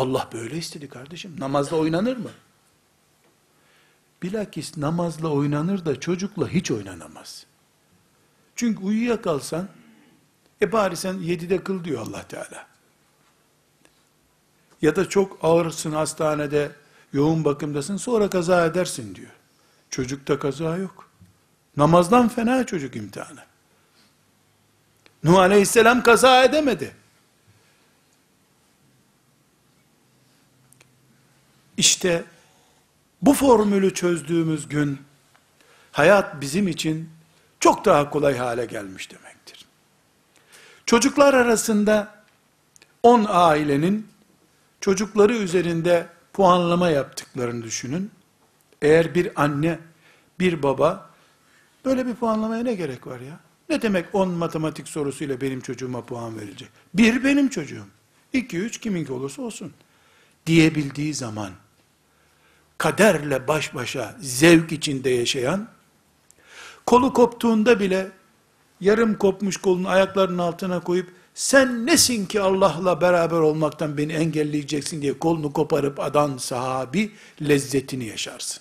Allah böyle istedi kardeşim. Namazla oynanır mı? Bilakis namazla oynanır da çocukla hiç oynanamaz. Çünkü uyuyakalsan, e bari sen yedide kıl diyor allah Teala. Ya da çok ağırsın hastanede, yoğun bakımdasın, sonra kaza edersin diyor. Çocukta kaza yok. Namazdan fena çocuk imtihanı. Nuh aleyhisselam kaza edemedi. İşte bu formülü çözdüğümüz gün hayat bizim için çok daha kolay hale gelmiş demektir. Çocuklar arasında 10 ailenin çocukları üzerinde puanlama yaptıklarını düşünün. Eğer bir anne, bir baba böyle bir puanlamaya ne gerek var ya? Ne demek 10 matematik sorusuyla benim çocuğuma puan verilecek? Bir benim çocuğum. 2 3 kiminki olursa olsun diyebildiği zaman kaderle baş başa zevk içinde yaşayan kolu koptuğunda bile yarım kopmuş kolunu ayaklarının altına koyup sen nesin ki Allah'la beraber olmaktan beni engelleyeceksin diye kolunu koparıp adan sahabi lezzetini yaşarsın.